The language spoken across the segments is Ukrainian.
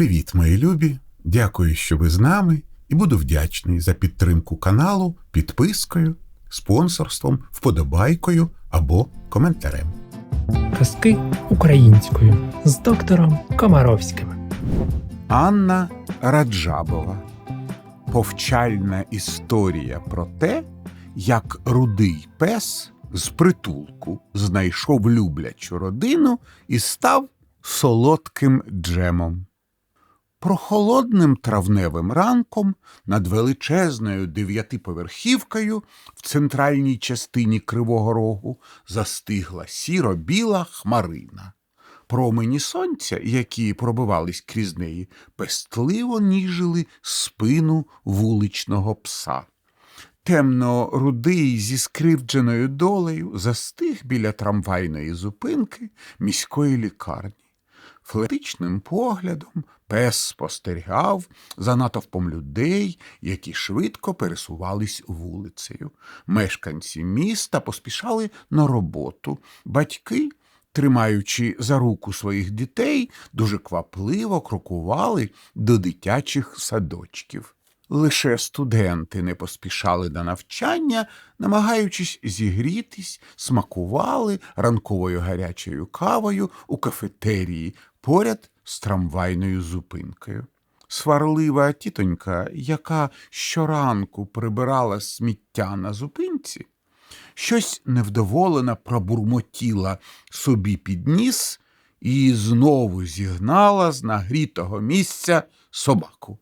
Привіт, мої любі! Дякую, що ви з нами, і буду вдячний за підтримку каналу підпискою, спонсорством, вподобайкою або коментарем. Казки українською з доктором Комаровським. Анна Раджабова. Повчальна історія про те, як рудий пес з притулку знайшов люблячу родину і став солодким джемом. Прохолодним травневим ранком над величезною дев'ятиповерхівкою в центральній частині Кривого Рогу застигла сіро-біла хмарина. Промені сонця, які пробивались крізь неї, пестливо ніжили спину вуличного пса. Темно рудий зі скривдженою долею застиг біля трамвайної зупинки міської лікарні. Флетичним поглядом пес спостерігав за натовпом людей, які швидко пересувались вулицею. Мешканці міста поспішали на роботу. Батьки, тримаючи за руку своїх дітей, дуже квапливо крокували до дитячих садочків. Лише студенти не поспішали на навчання, намагаючись зігрітись, смакували ранковою гарячою кавою у кафетерії поряд з трамвайною зупинкою. Сварлива тітонька, яка щоранку прибирала сміття на зупинці, щось невдоволена пробурмотіла собі під ніс і знову зігнала з нагрітого місця собаку.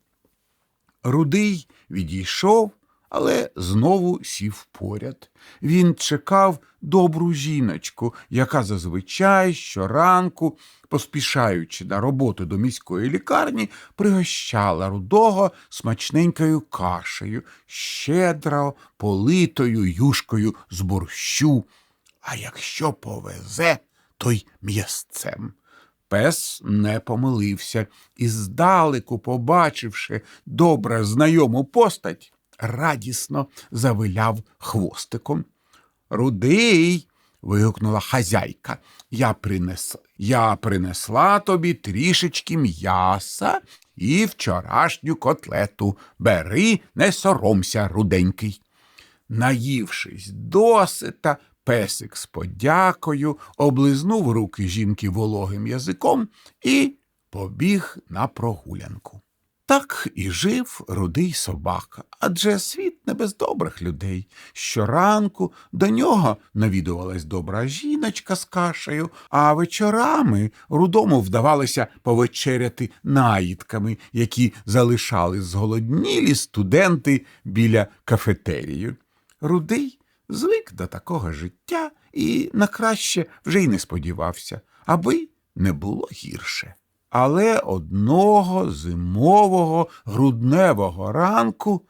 Рудий відійшов, але знову сів поряд. Він чекав добру жіночку, яка зазвичай щоранку, поспішаючи на роботу до міської лікарні, пригощала рудого смачненькою кашею, щедро политою юшкою з борщу. А якщо повезе, то й м'ясцем. Пес не помилився і, здалеку, побачивши добре знайому постать, радісно завиляв хвостиком. Рудий. вигукнула хазяйка. Я принес... Я принесла тобі трішечки м'яса і вчорашню котлету. Бери, не соромся, руденький. Наївшись досита, песик з подякою облизнув руки жінки вологим язиком і побіг на прогулянку. Так і жив рудий собака, адже світ не без добрих людей. Щоранку до нього навідувалась добра жіночка з кашею, а вечорами рудому вдавалося повечеряти наїдками, які залишали зголоднілі студенти біля кафетерію. Рудий звик до такого життя і на краще вже й не сподівався, аби не було гірше. Але одного зимового грудневого ранку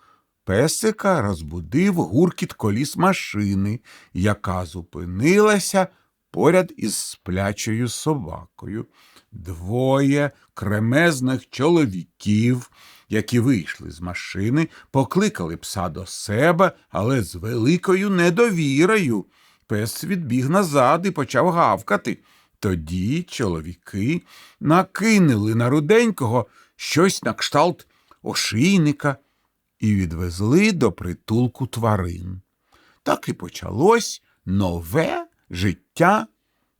песика розбудив гуркіт коліс машини, яка зупинилася поряд із сплячою собакою. Двоє кремезних чоловіків, які вийшли з машини, покликали пса до себе, але з великою недовірою. Пес відбіг назад і почав гавкати. Тоді чоловіки накинули на руденького щось на кшталт ошийника і відвезли до притулку тварин. Так і почалось нове життя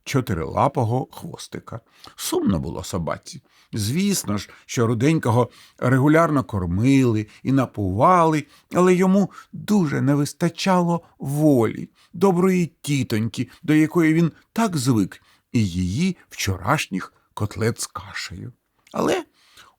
чотирилапого хвостика. Сумно було собаці. Звісно ж, що руденького регулярно кормили і напували, але йому дуже не вистачало волі, доброї тітоньки, до якої він так звик, і її вчорашніх котлет з кашею. Але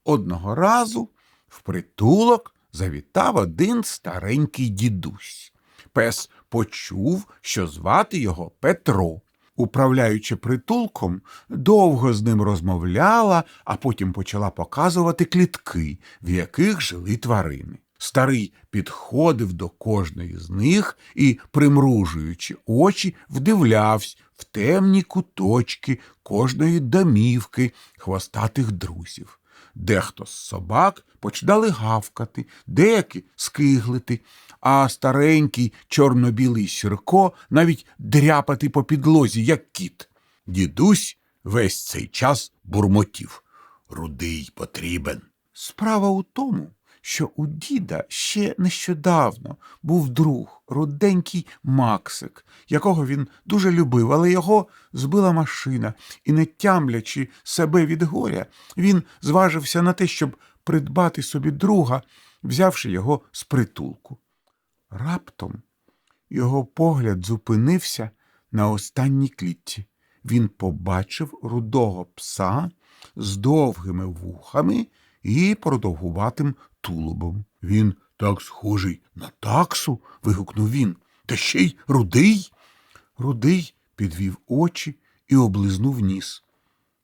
одного разу в притулок завітав один старенький дідусь. Пес почув, що звати його Петро. Управляючи притулком, довго з ним розмовляла, а потім почала показувати клітки, в яких жили тварини. Старий підходив до кожної з них і, примружуючи очі, вдивлявся в темні куточки кожної домівки хвостатих друзів. Дехто з собак починали гавкати, деякі скиглити, а старенький чорно-білий сірко навіть дряпати по підлозі, як кіт. Дідусь весь цей час бурмотів. рудий потрібен. Справа у тому, що у діда ще нещодавно був друг, руденький Максик, якого він дуже любив, але його збила машина, і, не тямлячи себе від горя, він зважився на те, щоб придбати собі друга, взявши його з притулку. Раптом його погляд зупинився на останній клітці. Він побачив рудого пса з довгими вухами і продовгуватим тулубом. Він так схожий на таксу. вигукнув він. Та ще й рудий. Рудий підвів очі і облизнув ніс.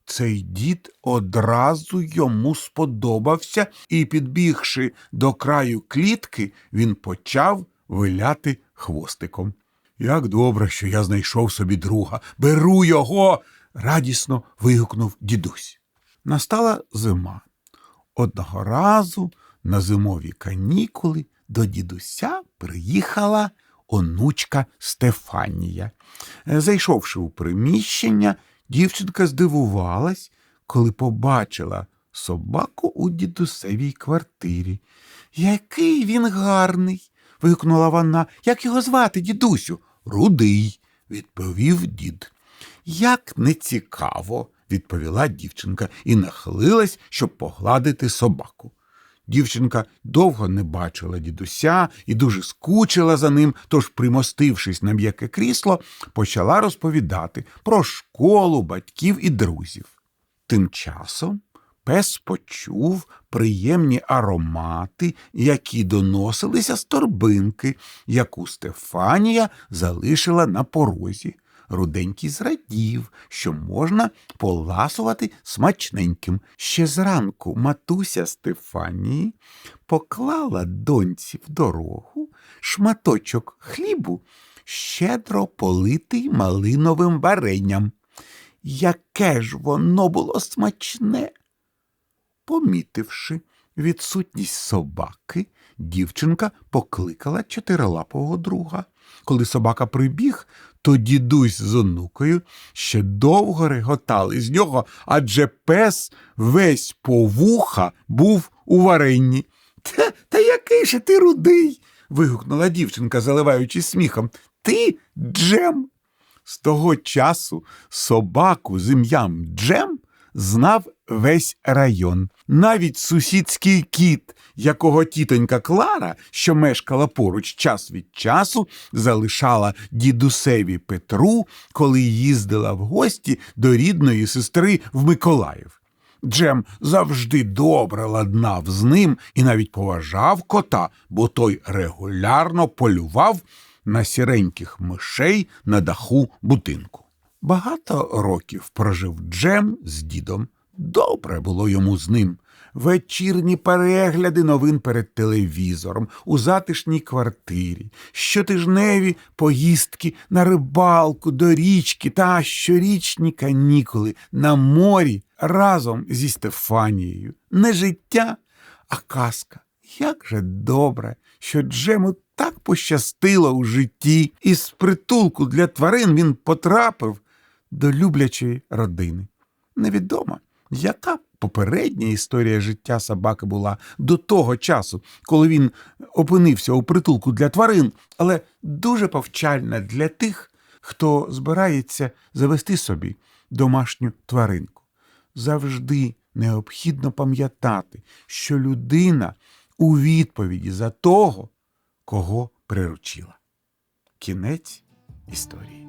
Цей дід одразу йому сподобався, і, підбігши до краю клітки, він почав виляти хвостиком. Як добре, що я знайшов собі друга. Беру його. радісно вигукнув дідусь. Настала зима. Одного разу на зимові канікули до дідуся приїхала онучка Стефанія. Е, Зайшовши у приміщення, дівчинка здивувалась, коли побачила собаку у дідусевій квартирі. Який він гарний. вигукнула вона. Як його звати, дідусю? Рудий, відповів дід. Як нецікаво, відповіла дівчинка і нахилилась, щоб погладити собаку. Дівчинка довго не бачила дідуся і дуже скучила за ним, тож, примостившись на м'яке крісло, почала розповідати про школу, батьків і друзів. Тим часом пес почув приємні аромати, які доносилися з торбинки, яку Стефанія залишила на порозі. Руденький зрадів, що можна поласувати смачненьким. Ще зранку матуся Стефанії поклала доньці в дорогу шматочок хлібу, щедро политий малиновим варенням. Яке ж воно було смачне! Помітивши відсутність собаки, дівчинка покликала чотирилапого друга. Коли собака прибіг, то дідусь з онукою ще довго реготали з нього, адже пес весь по вуха був у варенні. Та, та який же ти рудий. вигукнула дівчинка, заливаючись сміхом. Ти Джем. З того часу собаку з ім'ям Джем знав весь район. Навіть сусідський кіт, якого тітонька Клара, що мешкала поруч час від часу, залишала дідусеві Петру, коли їздила в гості до рідної сестри в Миколаїв. Джем завжди добре ладнав з ним і навіть поважав кота, бо той регулярно полював на сіреньких мишей на даху будинку. Багато років прожив Джем з дідом. Добре було йому з ним. Вечірні перегляди новин перед телевізором, у затишній квартирі, щотижневі поїздки на рибалку, до річки та щорічні канікули на морі разом зі Стефанією. Не життя, а казка. Як же добре, що Джему так пощастило у житті, і з притулку для тварин він потрапив до люблячої родини. Невідомо, яка попередня історія життя собаки була до того часу, коли він опинився у притулку для тварин, але дуже повчальна для тих, хто збирається завести собі домашню тваринку. Завжди необхідно пам'ятати, що людина у відповіді за того, кого приручила. Кінець історії.